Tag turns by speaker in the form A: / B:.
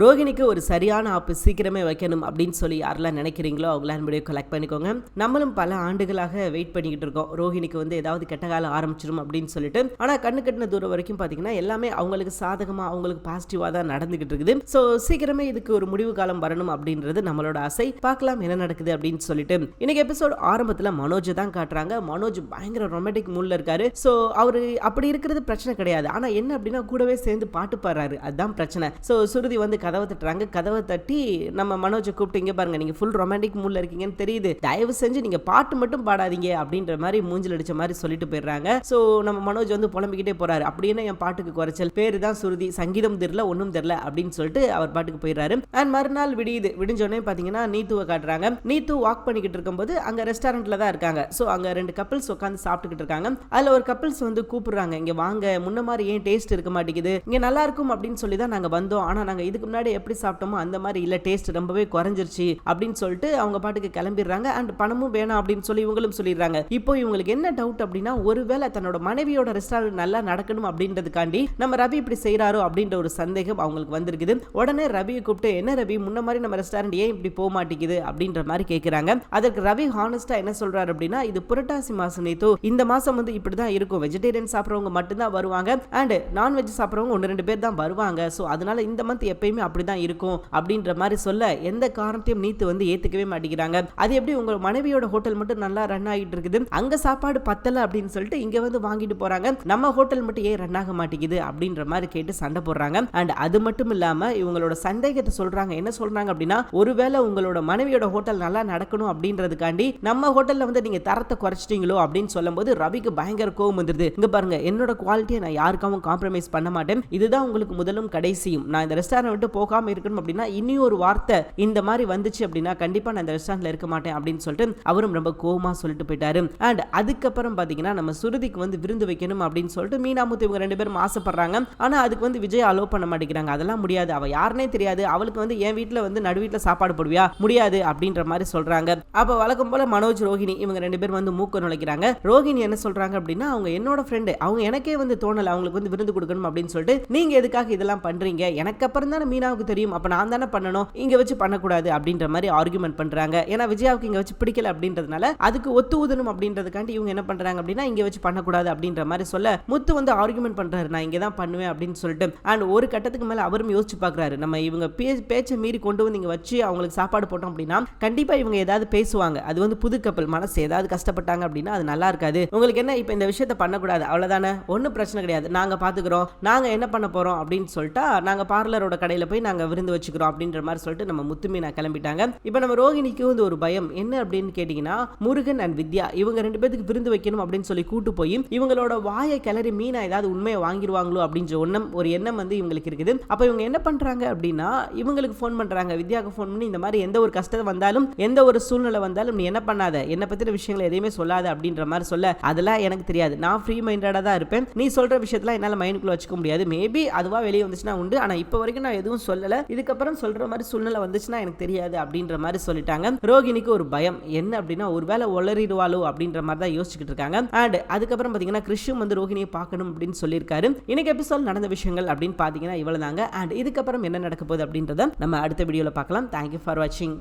A: ரோகிணிக்கு ஒரு சரியான ஆப்பு சீக்கிரமே வைக்கணும் அப்படின்னு சொல்லி யாரெல்லாம் நினைக்கிறீங்களோ அவங்களாம் வீடியோ கலெக்ட் பண்ணிக்கோங்க. நம்மளும் பல ஆண்டுகளாக வெயிட் பண்ணிக்கிட்டு இருக்கோம். ரோஹிணிக்கு வந்து ஏதாவது கெட்ட காலம் ஆரம்பிச்சிடும் அப்படின்னு சொல்லிட்டு. ஆனால் கண்ணு கட்டின தூரம் வரைக்கும் பார்த்தீங்கன்னா எல்லாமே அவங்களுக்கு சாதகமாக அவங்களுக்கு பாசிட்டிவாக தான் நடந்துகிட்டு இருக்குது. ஸோ சீக்கிரமே இதுக்கு ஒரு முடிவு காலம் வரணும் அப்படின்றது நம்மளோட ஆசை. பார்க்கலாம் என்ன நடக்குது அப்படின்னு சொல்லிட்டு. இன்னைக்கு எபிசோட் ஆரம்பத்தில் மனோஜ் தான் காட்டுறாங்க. மனோஜ் பயங்கர ரொமான்டிக் மூட்ல இருக்காரு. ஸோ அவர் அப்படி இருக்கிறது பிரச்சனை கிடையாது. ஆனால் என்ன அப்படின்னா கூடவே சேர்ந்து பாட்டு பாடுறாரு. அதுதான் பிரச்சனை. ஸோ சுருதி வந்து கதவை தட்டுறாங்க. கதவை தட்டி நம்ம மனோஜை கூப்பிட்டு இங்கே பாருங்க நீங்கள் ஃபுல் ரொமான்டிக் மூடில் இருக்கீங்கன்னு தெரியுது. தயவு செஞ்சு நீங்கள் பாட்டு மட்டும் பாடாதீங்க அப்படின்ற மாதிரி மூஞ்சில் அடிச்ச மாதிரி சொல்லிட்டு போயிடுறாங்க. ஸோ நம்ம மனோஜ் வந்து புலம்பிக்கிட்டே போறாரு. அப்படின்னு என் பாட்டுக்கு குறைச்சல்? பேரு தான் சுருதி சங்கீதம் தெரில ஒன்றும் தெரில அப்படின்னு சொல்லிட்டு அவர் பாட்டுக்கு போயிடுறாரு. அண்ட் மறுநாள் விடியுது. விடிஞ்சோடனே பார்த்தீங்கன்னா நீத்துவை காட்டுறாங்க. நீத்து வாக் பண்ணிக்கிட்டு இருக்கும்போது அங்கே ரெஸ்டாரண்ட்டில் தான் இருக்காங்க. ஸோ அங்கே ரெண்டு கப்பிள்ஸ் உட்காந்து சாப்பிட்டுக்கிட்டு இருக்காங்க. அதில் ஒரு கப்பிள்ஸ் வந்து கூப்பிடுறாங்க. இங்கே வாங்க முன்ன மாதிரி ஏன் டேஸ்ட் இருக்க மாட்டேங்குது? இங்கே நல்லா இருக்கும் அப்படின்னு சொல்லி தான் நாங்கள் வந்தோம். ஆனால் நாங்கள் இதுக்கு முன்னாடி எப்படி சாப்பிட்டோமோ அந்த மாதிரி இல்லை டேஸ்ட் ரொம்பவே குறைஞ்சிருச்சு அப்படின்னு சொல்லிட்டு அவங்க பாட்டுக்கு கிளம்பிடுறாங்க. அண்ட் பணமும் வேணாம் அப்படின்னு சொல்லி இவங்களும் சொல்லிடுறாங்க. இப்போ இவங்களுக்கு என்ன டவுட் அப்படின்னா ஒருவேளை தன்னோட மனைவியோட ரெஸ்டாரண்ட் நல்லா நடக்கணும் அப்படின்றதுக்காண்டி நம்ம ரவி இப்படி செய்கிறாரோ அப்படின்ற ஒரு சந்தேகம் அவங்களுக்கு வந்திருக்குது. உடனே ரவியை கூப்பிட்டு என்ன ரவி முன்ன மாதிரி நம்ம ரெஸ்டாரண்ட் ஏன் இப்படி போக மாட்டேங்குது? அப்படின்ற மாதிரி கேட்குறாங்க அதற்கு ரவி ஹானஸ்டா என்ன சொல்றாரு அப்படின்னா இது புரட்டாசி மாசம் நேத்தோ. இந்த மாசம் வந்து இப்படி தான் இருக்கும். வெஜிடேரியன் சாப்பிட்றவங்க மட்டும்தான் வருவாங்க. அண்ட் நான்வெஜ் சாப்பிட்றவங்க ஒன்று ரெண்டு பேர் தான் வருவாங்க. ஸோ அதனால இந்த மந்த் எப்பயுமே அப்படி தான் இருக்கும் அப்படின்ற மாதிரி சொல்ல எந்த காரணத்தையும் நீத்து வந்து ஏத்துக்கவே மாட்டேங்கிறாங்க. அது எப்படி உங்க மனைவியோட ஹோட்டல் மட்டும் நல்லா ரன் ஆகிட்டு இருக்குது? அங்க சாப்பாடு பத்தல அப்படின்னு சொல்லிட்டு இங்க வந்து வாங்கிட்டு போறாங்க. நம்ம ஹோட்டல் மட்டும் ஏன் ரன் ஆக மாட்டேங்குது? அப்படின்ற மாதிரி கேட்டு சண்டை போடுறாங்க. அண்ட் அது மட்டும் இல்லாம இவங்களோட சந்தேகத்தை சொல்றாங்க. என்ன சொல்றாங்க அப்படின்னா ஒருவேளை உங்களோட மனைவியோட ஹோட்டல் நல்லா நடக்கணும் அப்படின்றதுக்காண்டி நம்ம ஹோட்டல்ல வந்து நீங்க தரத்தை குறைச்சிட்டீங்களோ அப்படின்னு சொல்லும்போது ரவிக்கு பயங்கர கோவம் வந்துருது. இங்க பாருங்க என்னோட குவாலிட்டியை நான் யாருக்காகவும் காம்ப்ரமைஸ் பண்ண மாட்டேன். இதுதான் உங்களுக்கு முதலும் கடைசியும். நான் இந்த ரெஸ்டாரண்ட் விட்டு போகாம இருக்கணும் அப்படின்னா இனி ஒரு வார்த்தை இந்த மாதிரி வந்துச்சு அப்படின்னா கண்டிப்பாக நான் இந்த ரெஸ்டாரண்ட்டில் இருக்க மாட்டேன் அப்படின்னு சொல்லிட்டு அவரும் ரொம்ப கோபமாக சொல்லிட்டு போயிட்டாரு. அண்ட் அதுக்கப்புறம் பார்த்தீங்கன்னா நம்ம சுருதிக்கு வந்து விருந்து வைக்கணும் அப்படின்னு சொல்லிட்டு மீனாமுத்து இவங்க ரெண்டு பேரும் ஆசைப்படுறாங்க. ஆனா அதுக்கு வந்து விஜய் அலோ பண்ண மாட்டேங்கிறாங்க. அதெல்லாம் முடியாது. அவள் யாருனே தெரியாது. அவளுக்கு வந்து என் வீட்டுல வந்து நடு வீட்டில் சாப்பாடு போடுவியா? முடியாது அப்படின்ற மாதிரி சொல்றாங்க. அப்ப வழக்கம் போல மனோஜ் ரோஹிணி இவங்க ரெண்டு பேரும் வந்து மூக்க நுழைக்கிறாங்க. ரோஹிணி என்ன சொல்றாங்க அப்படின்னா அவங்க என்னோட ஃப்ரெண்டு அவங்க எனக்கே வந்து தோணல. அவங்களுக்கு வந்து விருந்து கொடுக்கணும் அப்படின்னு சொல்லிட்டு நீங்க எதுக்காக இதெல்லாம் பண்றீங்க? எனக்கு அப்புறம் தானே மீனாவுக்கு தெரியும் அப்போ நான் தானே பண்ணணும் இங்கே வச்சு பண்ணக்கூடாது அப்படின்ற மாதிரி ஆர்குமெண்ட் பண்ணுறாங்க ஏன்னா விஜயாவுக்கு இங்கே வச்சு பிடிக்கல அப்படின்றதுனால அதுக்கு ஒத்து ஊதணும் அப்படின்றதுக்காண்டி இவங்க என்ன பண்ணுறாங்க அப்படின்னா இங்கே வச்சு பண்ணக்கூடாது அப்படின்ற மாதிரி சொல்ல முத்து வந்து ஆர்குமெண்ட் பண்ணுறாரு நான் இங்கே தான் பண்ணுவேன் அப்படின்னு சொல்லிட்டு. அண்ட் ஒரு கட்டத்துக்கு மேலே அவரும் யோசிச்சு பார்க்குறாரு நம்ம இவங்க பே- பேச்சை மீறி கொண்டு வந்து இங்கே வச்சு அவங்களுக்கு சாப்பாடு போட்டோம் அப்படின்னா கண்டிப்பாக இவங்க ஏதாவது பேசுவாங்க. அது வந்து புது கப்பல் மனசு ஏதாவது கஷ்டப்பட்டாங்க அப்படின்னா அது நல்லா இருக்காது. உங்களுக்கு என்ன இப்போ இந்த விஷயத்த பண்ணக்கூடாது? அவ்வளோதானே ஒன்றும் பிரச்சனை கிடையாது. நாங்கள் பார்த்துக்குறோம் நாங்கள் என்ன பண்ண போகிறோம் அப்படின்னு சொல்லிட்டா நாங்கள் பார்லரோட கடையில் போய் நாங்கள் விருந்து வச்சுக்கிறோம் அப்படின்ற மாதிரி சொல்லிட்டு நம்ம முத்துமீனா கிளம்பிட்டாங்க. இப்போ நம்ம ரோகிணிக்கு வந்து ஒரு பயம். என்ன அப்படின்னு கேட்டிங்கன்னா முருகன் அண்ட் வித்யா இவங்க ரெண்டு பேத்துக்கு விருந்து வைக்கணும் அப்படின்னு சொல்லி கூட்டு போய் இவங்களோட வாயை கிளறி மீனா ஏதாவது உண்மையை வாங்கிடுவாங்களோ அப்படின்ற எண்ணம் ஒரு எண்ணம் வந்து இவங்களுக்கு இருக்குது. அப்போ இவங்க என்ன பண்ணுறாங்க அப்படின்னா இவங்களுக்கு ஃபோன் பண்ணுறாங்க வித்யாவுக்கு ஃபோன் பண்ணி இந்த மாதிரி எந்த ஒரு கஷ்டம் வந்தாலும் எந்த ஒரு சூழ்நிலை வந்தாலும் நீ என்ன பண்ணாத? என்னை பற்றின விஷயங்களை எதையுமே சொல்லாத அப்படின்ற மாதிரி சொல்ல அதெல்லாம் எனக்கு தெரியாது. நான் ஃப்ரீ மைண்டடாக தான் இருப்பேன். நீ சொல்கிற விஷயத்தெல்லாம் என்னால் மைண்டுக்குள்ளே வச்சுக்க முடியாது. மேபி அதுவாக வெளியே வந்துச்சுன்னா உண்டு. ஆனால் இப்போ வரைக்கும் நான் எதுவும் சொல்லலை. இதுக்கப்புறம் சொல்ற மாதிரி சூழ்நிலை வந்துச்சுன்னா எனக்கு தெரியாது அப்படின்ற மாதிரி சொல்லிட்டாங்க. ரோகிணிக்கு ஒரு பயம். என்ன அப்படின்னா ஒருவேளை உளறிடுவாளோ அப்படின்ற மாதிரி தான் யோசிச்சுக்கிட்டு இருக்காங்க. அண்ட் அதுக்கப்புறம் பார்த்தீங்கன்னா கிருஷ்ணம் வந்து ரோகிணியை பார்க்கணும் அப்படின்னு சொல்லியிருக்காரு. இன்னைக்கு எபிசோட் நடந்த விஷயங்கள் அப்படின்னு பார்த்தீங்கன்னா இவ்வளோ தாங்க அண்ட் இதுக்கப்புறம் என்ன நடக்க போகுது அப்படின்றத நம்ம அடுத்த வீடியோவில் பார்க்கலாம். தேங்க்யூ ஃபார் வாட்சிங்